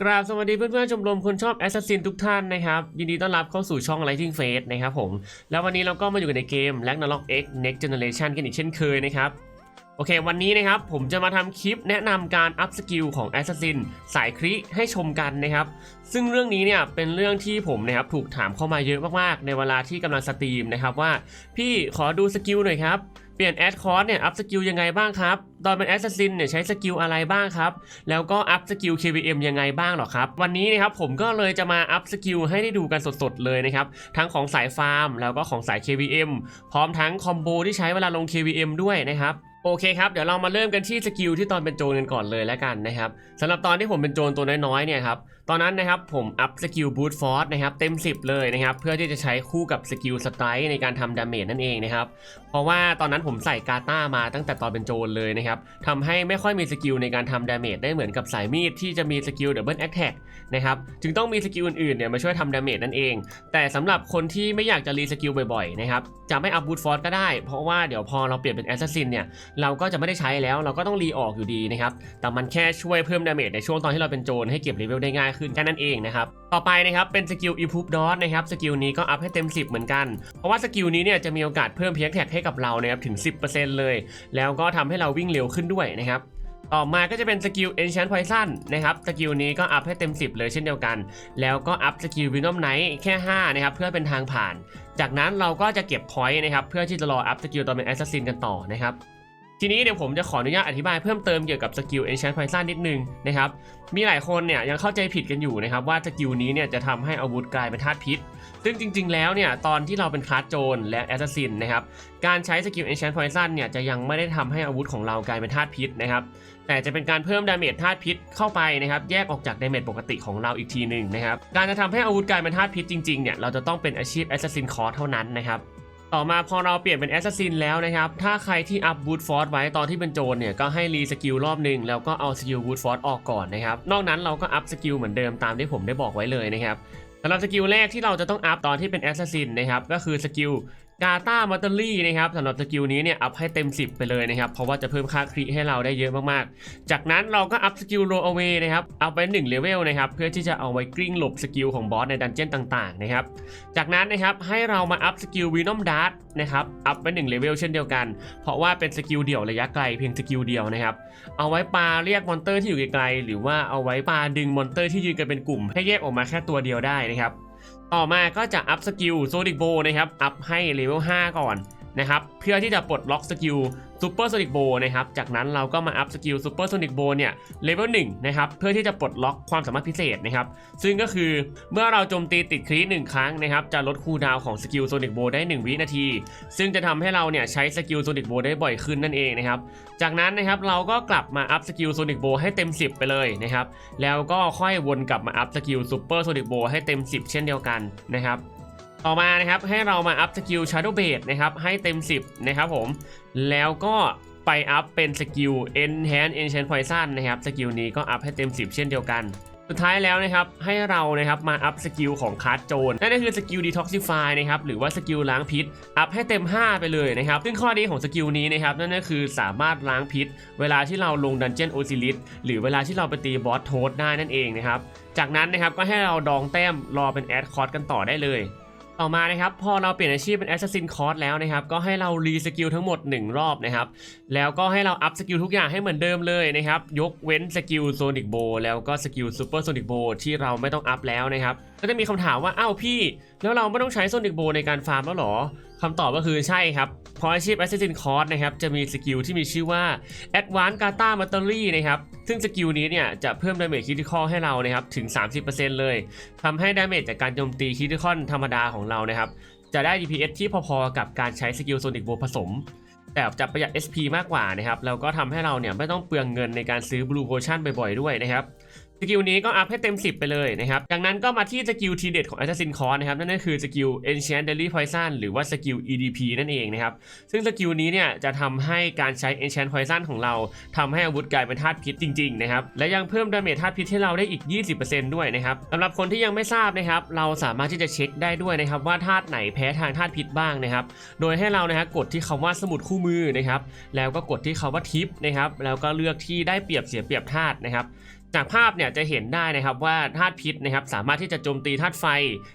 กราบสวัสดีเพื่อนๆชมรมคนชอบ Assassin ทุกท่านนะครับ ยินดีต้อนรับเข้าสู่ช่อง Lighting Face นะครับผม แล้ววันนี้เราก็มาอยู่กันในเกม Ragnarok X Next Generation กันอีกเช่นเคยนะครับ โอเค วันนี้นะครับ ผมจะมาทำคลิปแนะนำการอัพสกิลของ Assassin สายคริให้ชมกันนะครับ ซึ่งเรื่องนี้เนี่ยเป็นเรื่องที่ผมนะครับถูกถามเข้ามาเยอะมากๆ ในเวลาที่กำลังสตรีมนะครับว่า พี่ขอดูสกิลหน่อยครับ เปลี่ยนแอดคอร์สเนี่ยอัพสกิลยังไงบ้างครับ ตอนเป็นแอสซัสซินเนี่ยใช้สกิลอะไรบ้างครับ แล้วก็อัพสกิล KVM ยังไงบ้างหรอครับ วันนี้นะครับผมก็เลยจะมาอัพสกิลให้ได้ดูกันสดๆเลยนะครับ ทั้งของสายฟาร์ม แล้วก็ของสาย KVM พร้อมทั้งคอมโบที่ใช้เวลาลง KVM ด้วยนะครับโอเคครับ เดี๋ยวเรามาเริ่มกันที่สกิลที่ตอนเป็นโจรกันก่อนเลยแล้วกันนะครับสำหรับตอนที่ผมเป็นโจรตัวน้อยๆเนี่ยครับ ตอนนั้นนะครับผมอัพสกิลบูทฟอร์สนะครับเต็ม 10 เลยนะครับเพื่อที่จะใช้คู่กับสกิลสไตร์ในการทำดาเมจนั่นเองนะครับเพราะว่าตอนนั้นผมใส่กาต้ามาตั้งแต่ตอนเป็นโจรเลยนะครับทำให้ไม่ค่อยมีสกิลในการทำดาเมจได้เหมือนกับสายมีดที่จะมีสกิลดับเบิลแอคแท็กนะครับจึงต้องมีสกิลอื่นๆเนี่ยมาช่วยทำดาเมจนั่นเอง แต่สำหรับคนที่ไม่อยากจะรีสกิลบ่อยๆนะครับจะไม่อัพบูทฟอร์สก็ได้ เพราะว่าเดี๋ยวพอเราเปลี่ยนเป็นแอสซัสซินเนี่ยเราก็จะไม่ได้ใช้แล้วเราก็ต้องรีออกอยู่ดีนะครับแต่มันแค่ช่วยเพิ่มดาเมจในช่วงตอนที่เราเป็นโจรให้เก็บเลเวลได้ง่ายขึ้นแค่นั้นเองนะครับต่อไปนะครับเป็นสกิล improve dot นะครับสกิลนี้ก็อัพให้เต็ม 10 เหมือนกัน เพราะว่าสกิลนี้เนี่ยจะมีโอกาสเพิ่มเพียงแท็กให้กับเรานะครับถึง 10%เลย แล้วก็ทำให้เราวิ่งเร็วขึ้นด้วยนะครับต่อมาก็จะเป็นสกิล Enchant Poison นะครับ สกิลนี้ก็อัพให้เต็ม 10 เลยเช่นเดียวกัน แล้วก็อัพสกิล Venom Knight แค่ 5 นะครับ เพื่อเป็นทางผ่าน จากนั้นเราก็จะเก็บ point นะครับ เพื่อที่จะรออัพสกิลตอนเป็น Assassin กันต่อนะครับ ทีนี้เดี๋ยวผมจะขออนุญาตอธิบายเพิ่มเติมเกี่ยวกับสกิล Enchant Poison นิดนึงนะครับ มีหลายคนเนี่ยยังเข้าใจผิดกันอยู่นะครับว่าสกิลนี้เนี่ยจะทำให้อาวุธกลายเป็นธาตุพิษ ซึ่งจริง ๆ แล้วเนี่ยตอนที่เราเป็นคลาสโจรและแอสซัสซินนะครับการใช้สกิล Enchant Poison เนี่ยจะยังไม่ได้ทำให้อาวุธของเรากลายเป็นธาตุพิษนะครับแต่จะเป็นการเพิ่มดาเมจธาตุพิษเข้าไปนะครับแยกออกจากดาเมจปกติของเราอีกทีหนึ่งนะครับการจะทำให้อาวุธกลายเป็นธาตุพิษจริงๆเนี่ยเราจะต้องเป็นอาชีพ Assassin c o r s เท่านั้นนะครับ ต่อมาพอเราเปลี่ยนเป็นแอสซัสซินแล้วนะครับ ถ้าใครที่อัพบูทฟอร์สไว้ตอนที่เป็นโจรเนี่ยก็ให้รีสกิลรอบหนึ่งแล้วก็เอาสกิลบูทฟอร์สออกก่อนนะครับ นอกนั้นเราก็อัพสกิลเหมือนเดิมตามที่ผมได้บอกไว้เลยนะครับสำหรับสกิลแรกที่เราจะต้องอัพตอนที่เป็นแอสซัสซินนะครับก็คือสกิล กาตามัตเตอรี่นะครับสำหรับสกิลนี้เนี่ยอัพให้เต็ม 10 ไปเลยนะครับ เพราะว่าจะเพิ่มค่าคริให้เราได้เยอะมากๆ จากนั้นเราก็อัพสกิลโรเอาเวนะครับอัพไป1เลเวลนะครับเพื่อที่จะเอาไว้กลิ้งหลบสกิลของบอสในดันเจี้ยนต่างๆนะครับจากนั้นนะครับให้เรามาอัพสกิลวีนอมดาร์นะครับอัพไป1เลเวลเช่นเดียวกัน เพราะว่าเป็นสกิลเดี่ยวระยะไกลเพียงสกิลเดียวนะครับเอาไว้ปาเรียกมอนเตอร์ที่อยู่ไกลๆหรือว่าเอาไว้ปาดึงมอนเตอร์ที่ยืนกันเป็นกลุ่ม ให้แยกออกมาแค่ตัวเดียวได้นะครับ ต่อมาก็จะอัพสกิลโซดิกโบนะครับ อัพให้เลเวล5ก่อน นะครับ เพื่อที่จะปลดล็อกสกิลซูเปอร์โซนิกโบนะครับ จากนั้นเราก็มาอัพสกิลซูเปอร์โซนิกโบเนี่ยเลเวล1นะครับ เพื่อที่จะปลดล็อกความสามารถพิเศษนะครับ ซึ่งก็คือเมื่อเราโจมตีติดคริหนึ่งครั้งนะครับ จะลดคูลดาวของสกิลโซนิกโบได้ 1 วินาที ซึ่งจะทำให้เราเนี่ยใช้สกิลโซนิกโบได้บ่อยขึ้นนั่นเองนะครับ จากนั้นนะครับเราก็กลับมาอัพสกิลโซนิกโบให้เต็ม 10 ไปเลยนะครับ แล้วก็ค่อยวนกลับมาอัพสกิลซูเปอร์โซนิกโบให้เต็ม 10 เช่นเดียวกันนะครับ ต่อมานะครับให้เรามาอัพสกิล Shadow b a s e นะครับให้เต็ม 10 นะครับผม แล้วก็ไปอัพเป็นสกิล Enhance Enchant Poison นะครับสกิลนี้ก็อัพให้เต็ม 10 เช่นเดียวกัน สุดท้ายแล้วนะครับให้เรานะครับมาอัพสกิลของคาร์ดโจนนั่นก็คือสกิล Detoxify นะครับหรือว่าสกิลล้างพิษ อัพให้เต็ม 5 ไปเลยนะครับ ซึ่งข้อดีของสกิลนี้นะครับนั่นก็คือสามารถล้างพิษ เวลาที่เราลงดันเจียนโอซิลิสหรือเวลาที่เราไปตีบอสโทสได้นั่นเองนะครับจากนั้นนะครับก็ให้เราดองแต้มรอเป็นแอดคอร์สกันต่อได้เลย ต่อมานะครับพอเราเปลี่ยนอาชีพเป็น Assassin c o r s แล้วนะครับก็ให้เรารีสกิลทั้งหมด 1 รอบนะครับแล้วก็ให้เราอัพสกิลทุกอย่างให้เหมือนเดิมเลยนะครับยกเว้นสกิลโซนิกโบแล้วก็สกิลซูเปอร์โซนิกโบที่เราไม่ต้องอัพแล้วนะครับก็จะมีคำถามว่าอ้าวพี่ แล้วเราไม่ต้องใช้โซนิกโบในการฟาร์มแล้วเหรอคำตอบก็คือใช่ครับ เพราะอาชีพ Assassin c o r s นะครับ จะมีสกิลที่มีชื่อว่า Advanced Gata m a t e r y นะครับ ซึ่งสกิลนี้เนี่ยจะเพิ่มดาเมจคิติคอให้เรานะครับ ถึง 30%เลยทำให้ดาเมจจากการโจมตีคิติคอลธรรมดาของเรานะครับ จะได้ DPS ที่พอๆ กับการใช้สกิลโซนิกโบผสม แต่จะประหยัด SP มากกว่านะครับ แล้วก็ทำให้เราเนี่ยไม่ต้องเปลืองเงินในการซื้อบลูโพชั่นบ่อยๆ ด้วยนะครับ สกิลนี้ก็อัพให้เต็ม 10 ไปเลยนะครับจากนั้นก็มาที่สกิลทีเด็ดของ Assassin c o r s นะครับนั่นก็คือสกิล Enchant Daily Poison หรือว่าสกิล EDP นั่นเองนะครับซึ่งสกิลนี้เนี่ยจะทำให้การใช้ Enchant Poison ของเราทำให้อาวุธกลายเป็นธาตุพิษจริงๆนะครับและยังเพิ่มดาเมจธาตุพิษให้เราได้อีก 20%ด้วยนะครับสำหรับคนที่ยังไม่ทราบนะครับเราสามารถที่จะเช็คได้ด้วยนะครับว่าธาตุไหนแพ้ทางธาตุพิษบ้างนะครับโดยให้เรานะครับกดที่คำว่าสมุดคู่มือนะครับแล้วก็กดที่คำว่าทิปนะครับแล้วก็เลือกที่ได้เปรียบเสียเปรียบธาตุนะครับ จากภาพเนี่ยจะเห็นได้นะครับว่าธาตุพิษนะครับสามารถที่จะโจมตีธาตุไฟ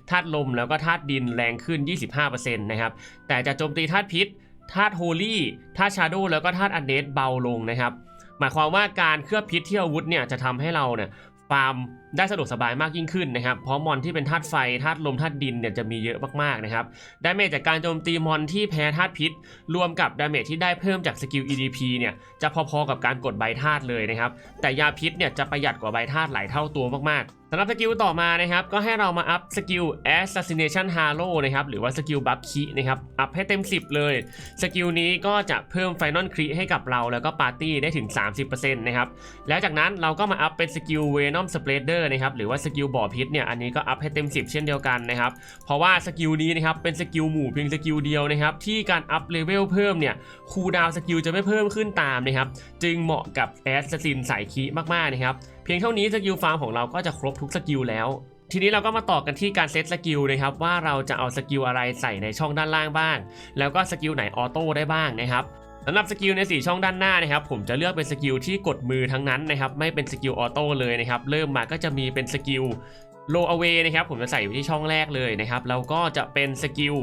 ธาตุลมแล้วก็ธาตุดินแรงขึ้น 25%นะครับแต่จะโจมตีธาตุพิษธาตุโฮลี่ธาตุชาโดแล้วก็ธาตุอันเดสเบาลงนะครับ หมายความว่าการเคลือบพิษที่อาวุธเนี่ยจะทำให้เราเนี่ยฟาร์มได้สะดวกสบายมากยิ่งขึ้นนะครับ เพราะมอนที่เป็นธาตุไฟธาตุลมธาตุดินเนี่ยจะมีเยอะมากๆนะครับ ดาเมจจากการโจมตีมอนที่แพ้ธาตุพิษ รวมกับดาเมจที่ได้เพิ่มจากสกิล EDP เนี่ยจะพอๆกับการกดใบธาตุเลยนะครับ แต่ยาพิษเนี่ยจะประหยัดกว่าใบธาตุหลายเท่าตัวมากๆสำหรับสกิลต่อมานะครับ ก็ให้เรามาอัพสกิล Assassination Halo นะครับ หรือว่าสกิลบัฟคีนะครับ อัพให้เต็ม 10 เลย สกิลนี้ก็จะเพิ่ม Final Crit ให้กับเราแล้วก็ปาร์ตี้ได้ถึง 30%นะครับ แล้วจากนั้นเราก็มาอัพเป็นสกิล Venom Spreader นะครับหรือว่าสกิลบ่อพิษเนี่ยอันนี้ก็อัพให้เต็ม 10 เช่นเดียวกันนะครับเพราะว่าสกิลนี้นะครับเป็นสกิลหมู่เพียงสกิลเดียวนะครับที่การอัพเลเวลเพิ่มเนี่ยคูลดาวสกิลจะไม่เพิ่มขึ้นตามนะครับจึงเหมาะกับแอสซินสายคีมากๆนะครับเพียงเท่านี้สกิลฟาร์มของเราก็จะครบทุกสกิลแล้วทีนี้เราก็มาต่อกันที่การเซตสกิลนะครับว่าเราจะเอาสกิลอะไรใส่ในช่องด้านล่างบ้าง แล้วก็สกิลไหนออโต้ได้บ้างนะครับ สำหรับสกิลใน 4 ช่องด้านหน้านะครับผมจะเลือกเป็นสกิลที่กดมือทั้งนั้นนะครับไม่เป็นสกิลออโต้เลยนะครับเริ่มมาก็จะมีเป็นสกิล low away นะครับผมจะใส่อยู่ที่ช่องแรกเลยนะครับแล้วก็จะเป็นสกิล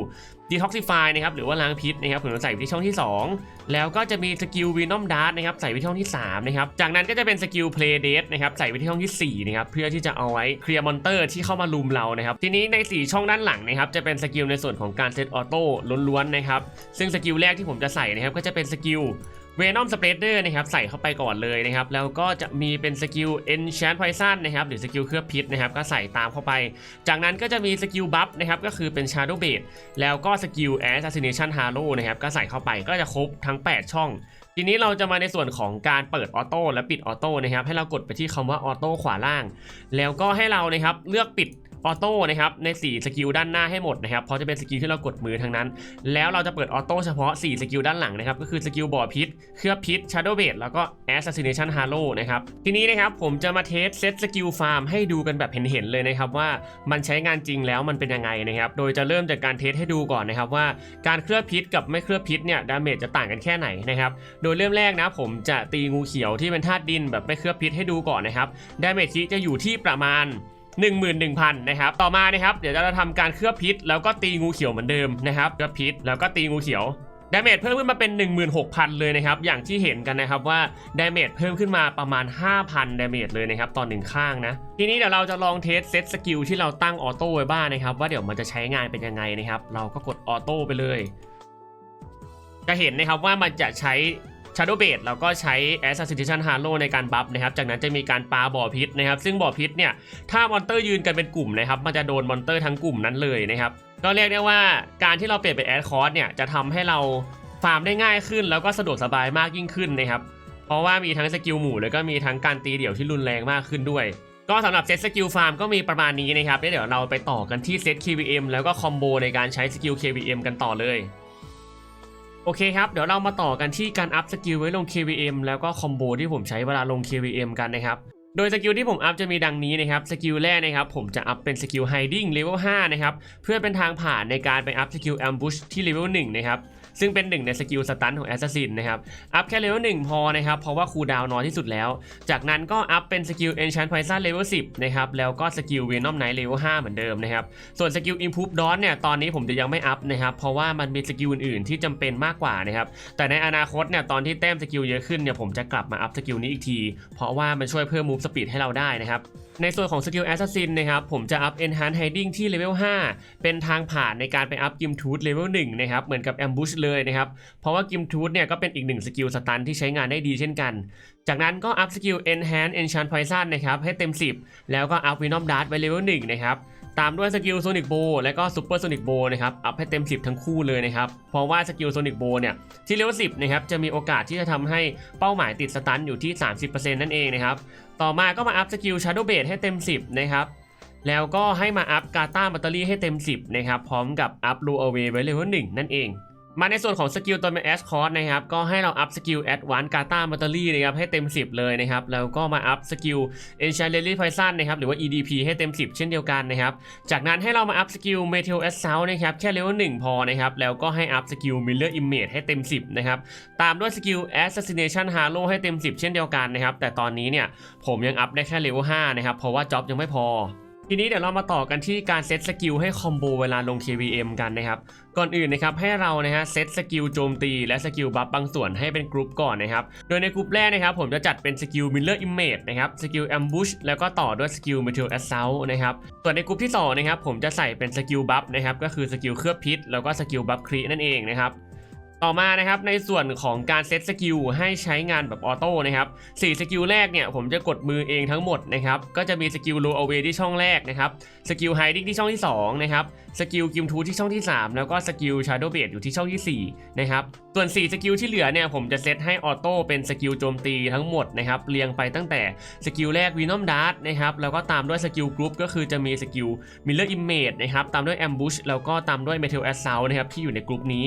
detoxify นะครับหรือว่าล้างพิษนะครับผมจะใส่อยู่ที่ช่องที่ 2 แล้วก็จะมีสกิล venom dart นะครับใส่ไว้ที่ช่องที่3นะครับจากนั้นก็จะเป็นสกิล play dead นะครับใส่ไว้ที่ช่องทีสี่4นะครับเพื่อที่จะเอาไว้เคลียร์มอนเตอร์ที่เข้ามาลุมเรานะครับทีนี้ใน 4 ช่องด้านหลังนะครับจะเป็นสกิลในส่วนของการเซตออโต้ล้วนๆนะครับซึ่งสกิลแรกที่ผมจะใส่นะครับก็จะเป็นสกิล Venom Spreader นะครับใส่เข้าไปก่อนเลยนะครับแล้วก็จะมีเป็นสกิล Enchant Poison นะครับหรือสกิลเคลือบพิษนะครับก็ใส่ตามเข้าไป จากนั้นก็จะมีสกิลบัฟนะครับก็คือเป็น Shadow Bait แล้วก็สกิล Assassination Halo นะครับก็ใส่เข้าไปก็จะครบทั้ง 8 ช่อง ทีนี้เราจะมาในส่วนของการเปิดออโต้และปิดออโต้นะครับให้เรากดไปที่คำว่าออโต้ขวาล่าง แล้วก็ให้เรานะครับเลือกปิด ออโต้นะครับใน 4 สกิลด้านหน้าให้หมดนะครับเพราะจะเป็นสกิลที่เรากดมือทั้งนั้น แล้วเราจะเปิดออโต้เฉพาะ 4 สกิลด้านหลังนะครับก็คือสกิลบ่อพิษ เคลือบพิษ Shadow Bait แล้วก็ Assassination Halo นะครับทีนี้นะครับผมจะมาเทสเซตสกิลฟาร์มให้ดูกันแบบเห็นๆเลยนะครับว่ามันใช้งานจริงแล้วมันเป็นยังไงนะครับโดยจะเริ่มจากการเทสให้ดูก่อนนะครับว่าการเคลือบพิษกับไม่เคลือบพิษเนี่ยดาเมจจะต่างกันแค่ไหนนะครับโดยเริ่มแรกนะผมจะตีงูเขียวที่เป็นธาตุดินแบบไม่เคลือบพิษให้ดูก่อนนะครับดาเมจที่จะอยู่ที่ประมาณ 11,000นะครับต่อมานะครับเดี๋ยวเราจะทำการเคลือบพิษ แล้วก็ตีงูเขียวเหมือนเดิมนะครับเคลือบพิษแล้วก็ตีงูเขียวดาเมจเพิ่มขึ้นมาเป็น 16,000 เลยนะครับ อย่างที่เห็นกันนะครับว่าดาเมจเพิ่มขึ้นมาประมาณ 5,000ดาเมจเลยนะครับตอนหนึ่งข้างนะ ทีนี้เดี๋ยวเราจะลองเทสเซตสกิลที่เราตั้งออโต้ไว้บ้างนะครับ ว่าเดี๋ยวมันจะใช้งานเป็นยังไงนะครับ เราก็กดออโต้ไปเลย จะเห็นนะครับว่ามันจะใช้ Shadow Bait แล้วก็ใช้ Assassination Halo ในการบัฟนะครับ จากนั้นจะมีการปาบ่อพิษนะครับ ซึ่งบ่อพิษเนี่ย ถ้ามอนเตอร์ยืนกันเป็นกลุ่มนะครับ มันจะโดนมอนเตอร์ทั้งกลุ่มนั้นเลยนะครับ ก็เรียกได้ว่าการที่เราเปลี่ยนเป็นแอดคอร์สเนี่ย จะทำให้เราฟาร์มได้ง่ายขึ้น แล้วก็สะดวกสบายมากยิ่งขึ้นนะครับ เพราะว่ามีทั้งสกิลหมู่แล้วก็มีทั้งการตีเดี่ยวที่รุนแรงมากขึ้นด้วยก็สำหรับเซตสกิลฟาร์มก็มีประมาณนี้นะครับเดี๋ยวเราไปต่อกันที่เซต KVM แล้วก็คอมโบในการใช้สกิล KVM กันต่อเลย โอเคครับ เดี๋ยวเรามาต่อกันที่การอัพสกิลไว้ลง KVM แล้วก็คอมโบที่ผมใช้เวลาลง KVM กันนะครับ โดยสกิลที่ผมอัพจะมีดังนี้นะครับ สกิลแรกนะครับผมจะอัพเป็นสกิล Hiding Level 5นะครับ เพื่อเป็นทางผ่านในการไปอัพสกิล Ambush ที่ Level 1นะครับ ซึ่งเป็นหนึ่งในสกิลสตันของ Assassin นะครับ อัพแค่ Level 1พอนะครับ เพราะว่าคูดาวน้อยที่สุดแล้ว จากนั้นก็อัพเป็นสกิล Enchant Poison Level 10นะครับ แล้วก็สกิล Venom Knight Level 5เหมือนเดิมนะครับ ส่วนสกิล Improve Dot เนี่ยตอนนี้ผมจะยังไม่อัพนะครับ เพราะว่ามันมีสกิลอื่นๆที่จำเป็นมากกว่านะครับ แต่ในอนาคตเนี่ยตอนที่แต้มสกิลเยอะขึ้นเนี่ยผมจะกลับมาอัพสกิลนี้อีกที เพราะว่ามันช่วยเพิ่ม move speed ให้เราได้นะครับ ในส่วนของสกิล Assassin นะครับผมจะอัพ Enhance Hiding ที่ Level 5เป็นทางผ่านในการไปอัพ Gim Tooth Level 1นะครับเหมือนกับ Ambush เลยนะครับ เพราะว่า Gim Tooth เนี่ยก็เป็นอีกหนึ่งสกิลสตันที่ใช้งานได้ดีเช่นกัน จากนั้นก็อัพสกิล Enhance Enchant Poison นะครับให้เต็ม 10 แล้วก็อัพ Venom Dart ไว้ Level 1นะครับ ตามด้วยสกิลโซนิกโบและก็ซูเปอร์โซนิกโบนะครับ อัพให้เต็ม 10 ทั้งคู่เลยนะครับ เพราะว่าสกิลโซนิกโบเนี่ย ที่เลเวล10 นะครับ จะมีโอกาสที่จะทำให้เป้าหมายติดสตันอยู่ที่ 30%นั่นเองนะครับ ต่อมาก็มาอัพสกิลชาร์โดเบดให้เต็ม 10 นะครับ แล้วก็ให้มาอัพกาตาแบตเตอรี่ให้เต็ม 10 นะครับ พร้อมกับอัพ Low Away ไว้เลเวล1นั่นเอง มาในส่วนของสกิลตัวเป็น S Cost นะครับก็ให้เราอัพสกิล Advanced Gata m a t e r y นะครับให้เต็ม 10 เลยนะครับแล้วก็มาอัพสกิล Enchantment Poison นะครับหรือว่า EDP ให้เต็ม 10 เช่นเดียวกันนะครับจากนั้นให้เรามาอัพสกิล Meteor Assault นะครับแค่เลเวล1พอนะครับแล้วก็ให้อัพสกิล Mirror Image ให้เต็ม 10นะครับตามด้วยสกิล Assassination Halo ให้เต็ม 10 เช่นเดียวกันนะครับแต่ตอนนี้เนี่ยผมยังอัพได้แค่เลเวล5นะครับเพราะว่าจ็อบยังไม่พอ ทีนี้เดี๋ยวเรามาต่อกันที่การเซตสกิลให้คอมโบเวลาลง KVM กันนะครับ ก่อนอื่นนะครับให้เรานะฮะเซตสกิลโจมตีและสกิลบัฟบางส่วนให้เป็นกรุ๊ปก่อนนะครับ โดยในกรุ๊ปแรกนะครับผมจะจัดเป็นสกิล Miller Image นะครับสกิล Ambush แล้วก็ต่อด้วยสกิล Meteor Assault นะครับส่วนในกรุ๊ปที่สองนะครับผมจะใส่เป็นสกิลบัฟนะครับก็คือสกิลเคลือบพิษแล้วก็สกิลบัฟครีนั่นเองนะครับ ต่อมานะครับในส่วนของการเซตสกิลให้ใช้งานแบบออโต้นะครับ4สกิลแรกเนี่ยผมจะกดมือเองทั้งหมดนะครับก็จะมีสกิล low away ที่ช่องแรกนะครับสกิล hiding ที่ช่องที่2นะครับสกิลกิมทูที่ช่องที่ 3 แล้วก็สกิล shadow bait อยู่ที่ช่องที่4นะครับส่วน 4 สกิลที่เหลือเนี่ยผมจะเซตให้ออโต้เป็นสกิลโจมตีทั้งหมดนะครับเรียงไปตั้งแต่สกิลแรก venom dart นะครับแล้วก็ตามด้วยสกิลกรุ๊ปก็คือจะมีสกิล miller image นะครับตามด้วย ambush แล้วก็ตามด้วย meteor assault นะครับที่อยู่ในกรุ๊ปนี้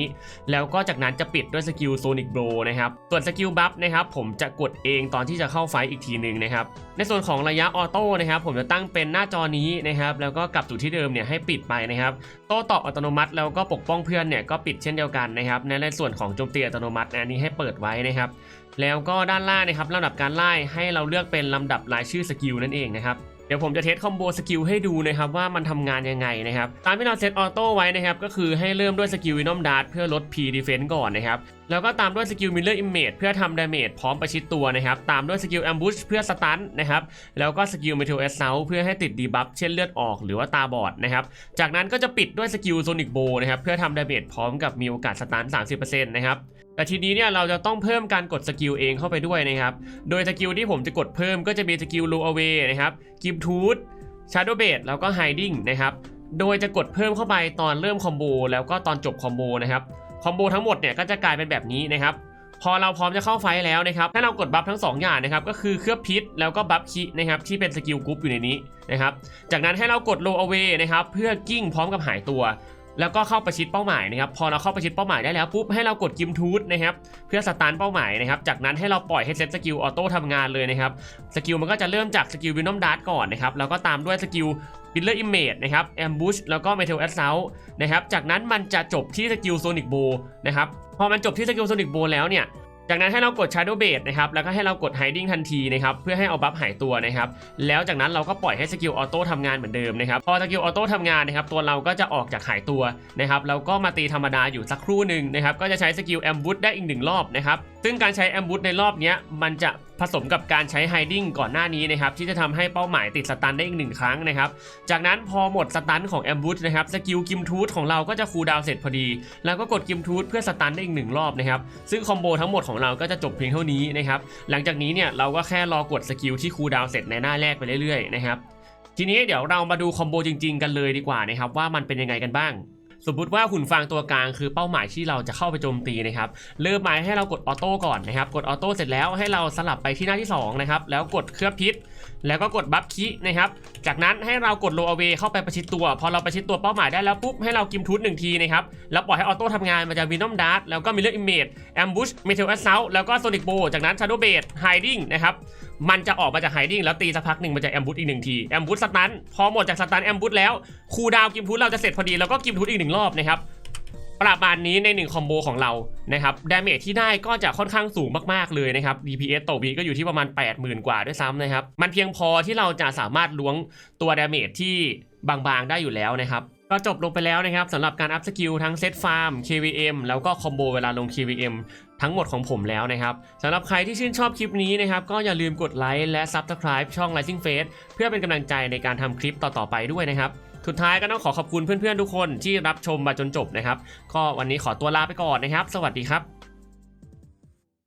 แล้วก็จากนั้นจะปิดด้วยสกิลโซนิกโบรนะครับส่วนสกิลบัฟนะครับผมจะกดเองตอนที่จะเข้าไฟอีกทีหนึ่งนะครับในส่วนของระยะออโต้นะครับผมจะตั้งเป็นหน้าจอนี้นะครับแล้วก็กลับสู่ที่เดิมเนี่ยให้ปิดไปนะครับโต้ตอบอัตโนมัติแล้วก็ปกป้องเพื่อนเนี่ยก็ปิดเช่นเดียวกันนะครับในในส่วนของโจมตีอัตโนมัติอันนี้ให้เปิดไว้นะครับแล้วก็ด้านล่างนะครับลำดับการไล่ให้เราเลือกเป็นลำดับรายชื่อสกิลนั่นเองนะครับ เดี๋ยวผมจะเทสคอมโบสกิลให้ดูนะครับว่ามันทำงานยังไงนะครับตามที่เราเซตออโต้ไว้นะครับก็คือให้เริ่มด้วยสกิลวินอมดาร์เพื่อลด P Defense ก่อนนะครับแล้วก็ตามด้วยสกิลมิลเลอร์อิมเมจเพื่อทำดาเมจพร้อมประชิดตัวนะครับตามด้วยสกิลแอมบูชเพื่อสตันนะครับแล้วก็สกิลเมทัลแอสเซลเพื่อให้ติดดีบัฟเช่นเลือดออกหรือว่าตาบอดนะครับจากนั้นก็จะปิดด้วยสกิลโซนิกโบนะครับเพื่อทำดาเมจพร้อมกับมีโอกาสสตัน30%นะครับ แต่ทีนี้เนี่ยเราจะต้องเพิ่มการกดสกิลเองเข้าไปด้วยนะครับ โดยสกิลที่ผมจะกดเพิ่มก็จะมีสกิล low away นะครับกิมทูธ Shadow Bait แล้วก็ Hiding นะครับ โดยจะกดเพิ่มเข้าไปตอนเริ่มคอมโบแล้วก็ตอนจบคอมโบนะครับ คอมโบทั้งหมดเนี่ยก็จะกลายเป็นแบบนี้นะครับ พอเราพร้อมจะเข้าไฟแล้วนะครับให้เรากดบัฟทั้ง 2 อย่างนะครับ ก็คือเคลือบพิษแล้วก็บัฟคินะครับที่เป็นสกิลกรุ๊ปอยู่ในนี้นะครับ จากนั้นให้เรากด low away นะครับเพื่อกิ้งพร้อมกับหายตัว แล้วก็เข้าประชิดเป้าหมายนะครับ พอเราเข้าประชิดเป้าหมายได้แล้วปุ๊บให้เรากดกิมทูธนะครับเพื่อสตาร์ทเป้าหมายนะครับจากนั้นให้เราปล่อยให้เซตสกิลออโต้ทำงานเลยนะครับสกิลมันก็จะเริ่มจากสกิลวินอมดาร์ตก่อนนะครับแล้วก็ตามด้วยสกิลบิลเลอร์อิมเมจนะครับแอมบูชแล้วก็เมทัลแอสเซลนะครับจากนั้นมันจะจบที่สกิลโซนิกโบนะครับพอมันจบที่สกิลโซนิกโบแล้วเนี่ย จากนั้นให้เรากด Shadow Base นะครับแล้วก็ให้เรากด Hiding ทันทีนะครับเพื่อให้เอาบัฟหายตัวนะครับแล้วจากนั้นเราก็ปล่อยให้สกิลออโต้ทำงานเหมือนเดิมนะครับพอสกิลออโต้ทำงานนะครับตัวเราก็จะออกจากหายตัวนะครับแล้วก็มาตีธรรมดาอยู่สักครู่หนึ่งนะครับก็จะใช้สกิลแอมบู h ได้อีกหนึ่งรอบนะครับซึ่งการใช้แอมบู h ในรอบนี้มันจะผสมกับการใช้ Hiding ก่อนหน้านี้นะครับที่จะทำให้เป้าหมายติดสตันได้อีกหนึ่งครั้งนะครับจากนั้นพอหมดสตันของแอมบู h นะครับสกิลกิมทูธของเราก็จะคูลดาวเสร็จพอดี แล้วก็กดกิมทูธเพื่อสตันได้อีกหนึ่งรอบนะครับซึ่งคอมโบทั้งหมดของเราก็จะจบเพียงเท่านี้นะครับหลังจากนี้เนี่ยเราก็แค่รอกดสกิลที่คูลดาวเสร็จในหน้าแรกไปเรื่อยๆนะครับทีนี้เดี๋ยวเรามาดูคอมโบจริง ๆ กันเลยดีกว่านะครับว่ามันเป็นยังไงกันบ้าง สมมติว่าหุ่นฟางตัวกลางคือเป้าหมายที่เราจะเข้าไปโจมตีนะครับเริ่มหมายให้เรากดออโต้ก่อนนะครับกดออโต้เสร็จแล้วให้เราสลับไปที่หน้าที่สองนะครับแล้วกดเคลือบพิษ แล้วก็กดบัฟคินะครับจากนั้นให้เรากดโลเวเข้าไปประชิดตัว พอเราประชิดตัวเป้าหมายได้แล้วปุ๊บให้เรากิมทูธหนึ่งทีนะครับแล้วปล่อยให้ออโต้ทำงานมันจะวินอมดาร์แล้วก็มิเลอร์อิมเมจแอมบูชเมทัลแอสเซลแล้วก็โซนิกโบจากนั้นชาร์โดเบดไฮดิ้งนะครับ มันจะออกมาจากไฮดิ้งแล้วตีสักพักหนึ่งมันจะแอมบูทอีกหนึ่งทีแอมบูทสตันพอหมดจากสตันแอมบูทแล้วคูดาวกิมทูธเราจะเสร็จพอดีแล้วก็กิมทูธอีกหนึ่งรอบนะครับประมาณนี้ในหนึ่งคอมโบของเรานะครับดาเมจที่ได้ก็จะค่อนข้างสูงมาก ๆ เลยนะครับ DPS ต่อวีก็อยู่ที่ประมาณ 80,000 กว่าด้วยซ้ำนะครับ มันเพียงพอที่เราจะสามารถล้วงตัวดาเมจที่บางๆ ได้อยู่แล้วนะครับ ก็จบลงไปแล้วนะครับสำหรับการอัพสกิลทั้งเซตฟาร์ม KVM แล้วก็คอมโบเวลาลง KVM ทั้งหมดของผมแล้วนะครับสำหรับใครที่ชื่นชอบคลิปนี้นะครับก็อย่าลืมกดไลค์และ Subscribe ช่อง Rising Face เพื่อเป็นกำลังใจในการทำคลิปต่อๆไปด้วยนะครับสุดท้ายก็ต้องขอขอบคุณเพื่อนๆทุกคนที่รับชมมาจนจบนะครับก็วันนี้ขอตัวลาไปก่อนนะครับ สวัสดีครับ